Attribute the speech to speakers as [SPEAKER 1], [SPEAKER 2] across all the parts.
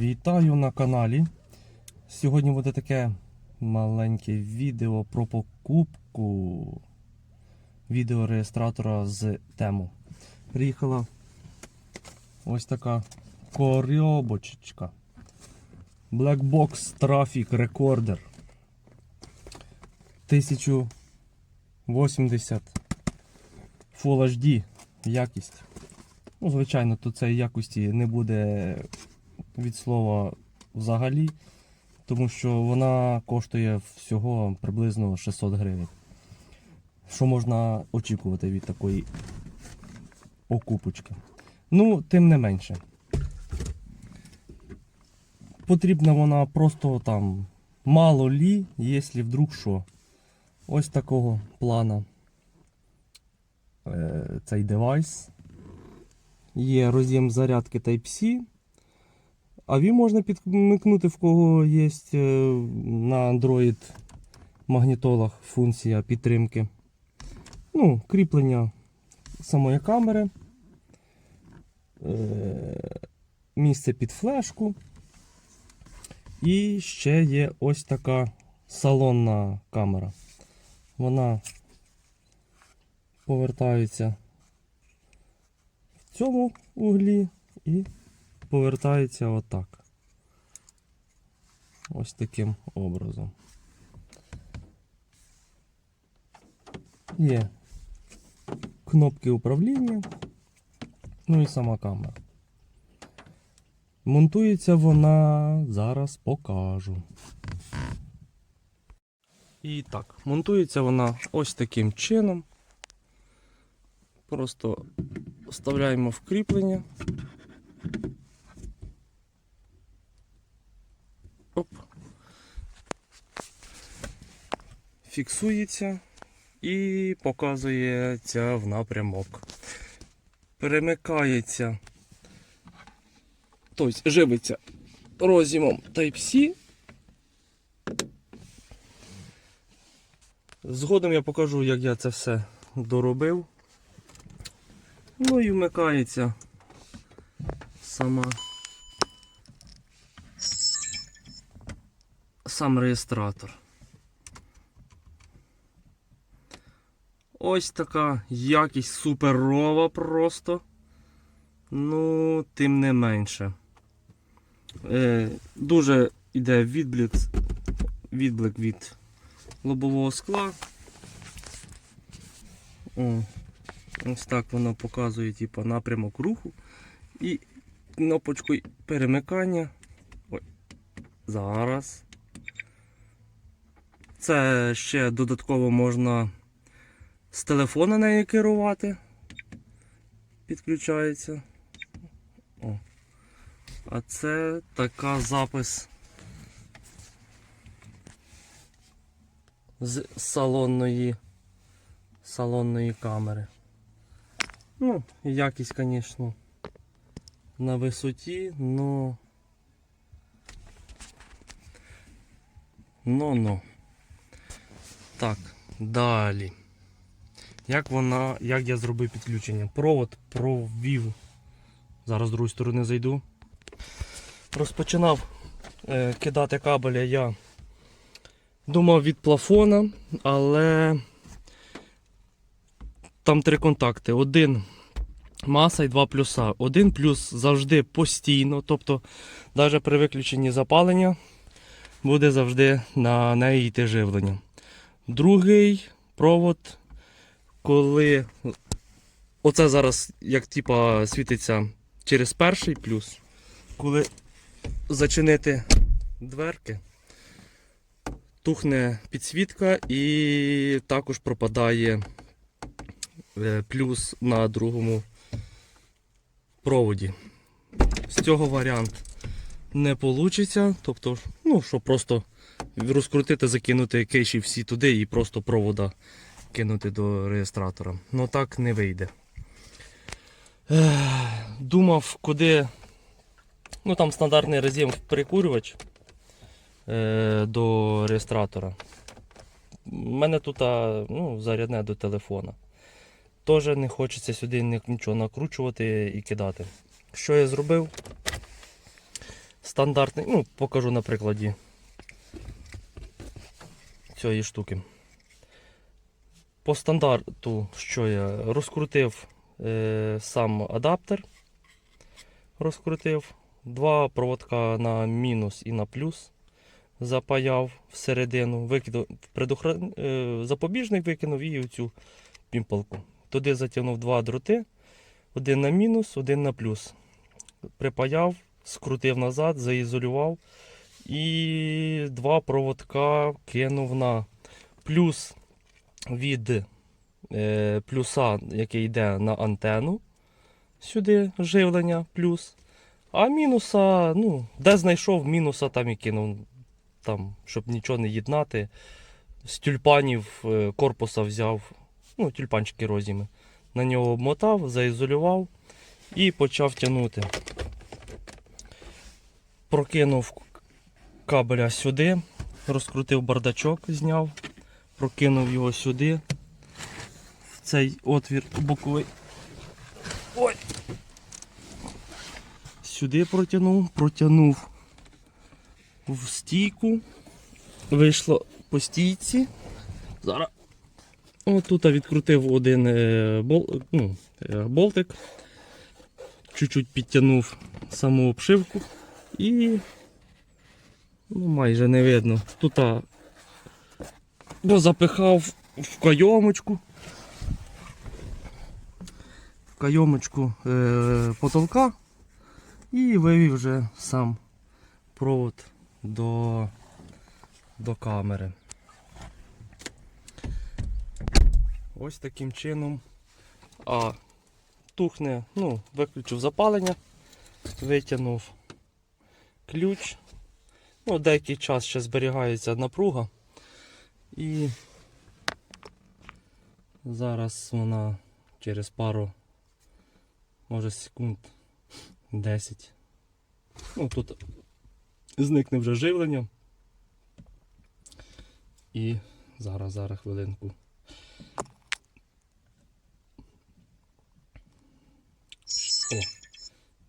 [SPEAKER 1] Вітаю на каналі. Сьогодні буде таке маленьке відео про покупку відеореєстратора з тему. Приїхала ось така коробочка. Blackbox Traffic Recorder 1080 Full HD якість. Ну, звичайно, тут цієї якості не буде від слова взагалі, тому що вона коштує всього приблизно 600 гривень. Що можна очікувати від такої покупочки? Ну, тим не менше. Потрібна вона просто там мало лі, якщо вдруг що. Ось такого плана е, цей девайс. Є роз'єм зарядки Type-C. Він можна підмикнути, в кого є е, на Android магнітолах функція підтримки. Ну, кріплення самої камери. Е, Місце під флешку. І ще є ось така салонна камера. Вона повертається в цьому углі і повертається отак. Ось таким образом. Є кнопки управління, ну і сама камера. Монтується вона, зараз покажу. І так, монтується вона ось таким чином. Просто вставляємо в кріплення. Фіксується і показується в напрямок. Перемикається, тобто живиться розімом Type-C. Згодом я покажу, як я це все доробив. Ну і вмикається сама сам реєстратор. Ось така якість суперова просто. Ну, тим не менше. Е, дуже йде відблик, відблик від лобового скла. О, ось так воно показує типу, напрямок руху. І кнопочкою перемикання. Ой, зараз. Це ще додатково можна з телефона нею керувати. Підключається. О. А це така запис з салонної салонної камери. Ну, якість, звісно, на висоті, но. Ну-ну. Так, далі. Як вона, як я зробив підключення? Провод провів. Зараз з другої сторони зайду. Розпочинав е, кидати кабеля я думав від плафона, але там три контакти. Один маса і два плюса. Один плюс завжди постійно, тобто навіть при виключенні запалення буде завжди на неї йти живлення. Другий провод, коли оце зараз як типа світиться через перший плюс, коли зачинити дверки, тухне підсвітка і також пропадає е, плюс на другому проводі. З цього варіант не вийде, тобто, ну, що просто розкрутити, закинути кейші всі туди і просто провода кинути до реєстратора. Ну так не вийде. Думав, куди. Ну там стандартний роз'єм прикурювач е, до реєстратора. У мене тут ну, зарядне до телефона. Теж не хочеться сюди нічого накручувати і кидати. Що я зробив? стандартний, ну, покажу на прикладі цієї штуки. По стандарту, що я розкрутив е, сам адаптер, розкрутив, два проводка на мінус і на плюс запаяв всередину, викинув предохра... е, запобіжник викинув і цю пімпалку. Туди затягнув два дроти, один на мінус, один на плюс. Припаяв, скрутив назад, заізолював і два проводка кинув на плюс від е, плюса, який йде на антенну. Сюди живлення плюс. А мінуса, ну, де знайшов, мінуса там і кинув, там, щоб нічого не єднати. З тюльпанів е, корпуса взяв, ну, тюльпанчики розіми. На нього обмотав, заізолював і почав тягнути. Прокинув кабеля сюди, розкрутив бардачок, зняв, прокинув його сюди. В цей отвір боковий. Ой. Сюди протягнув, протягнув в стійку. Вийшло по стійці. Зараз. Отут відкрутив один е, бол, ну, е, болтик. Чуть-чуть підтягнув саму обшивку і ну, майже не видно. Тут бо запихав в кайомочку. В кайомочку е, потолка і вивів вже сам провод до, до камери. Ось таким чином. А тухне, ну, виключив запалення, витягнув ключ. Ну, деякий час ще зберігається напруга. І зараз вона через пару, може секунд 10. Ну, тут зникне вже живлення. І зараз, зараз хвилинку. О,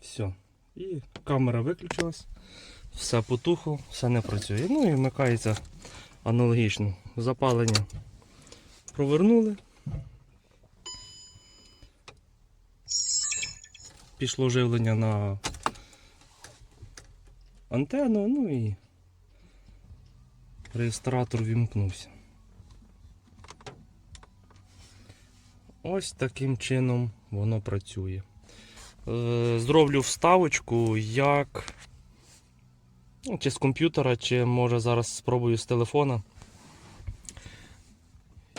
[SPEAKER 1] все. І камера виключилась, все потухло, все не працює. Ну і вмикається аналогічно. Запалення провернули. Пішло живлення на антенну, ну і реєстратор вімкнувся. Ось таким чином воно працює. Е, Зроблю вставочку, як чи з комп'ютера, чи може зараз спробую з телефона.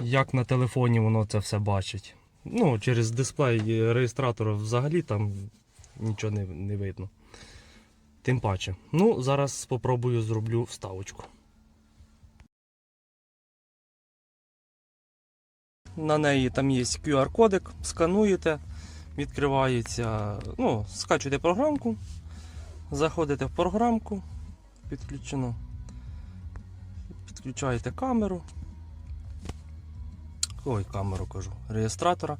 [SPEAKER 1] Як на телефоні воно це все бачить. Ну, через дисплей реєстратора взагалі там нічого не, не видно. Тим паче. Ну, зараз спробую зроблю вставочку. На неї там є QR-кодик, скануєте, відкривається, ну, скачуєте програмку, заходите в програмку, підключено, підключаєте камеру. Ой, камеру кажу, реєстратора.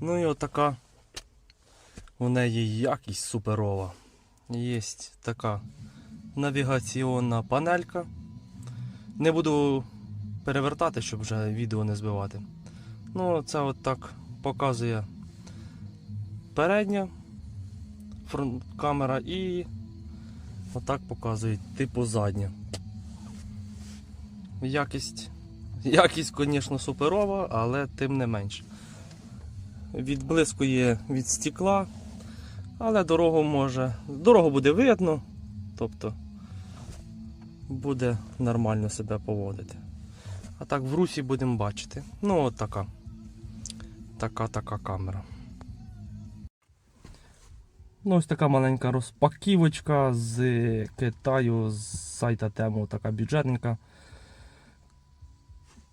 [SPEAKER 1] Ну і отака у неї якість суперова. Є така навігаційна панелька. Не буду перевертати, щоб вже відео не збивати. Ну, це от так показує передня фронт камера і отак показує типу задня. Якість, якість, звісно, суперова, але тим не менш. Відблискує від стекла, але дорогу може. Дорогу буде видно, тобто буде нормально себе поводити. А так в русі будемо бачити. Ну, от така. Така така камера. Ну, ось така маленька розпаківочка з Китаю, з сайта тему така бюджетненька.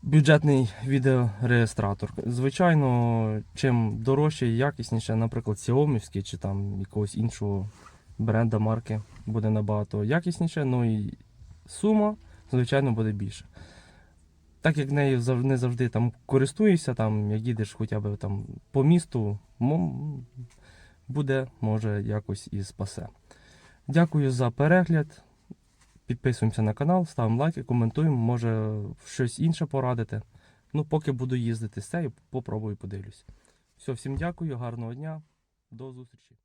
[SPEAKER 1] Бюджетний відеореєстратор. Звичайно, чим дорожче і якісніше, наприклад, Xiaomi чи там якогось іншого бренда марки буде набагато якісніше, ну і сума, звичайно, буде більше. Так як нею не завжди там користуєшся, там, як їдеш хоча б там по місту, буде, може, якось і спасе. Дякую за перегляд. Підписуємося на канал, ставимо лайки, коментуємо, може щось інше порадити. Ну, поки буду їздити з цією, попробую подивлюсь. Все, всім дякую, гарного дня, до зустрічі.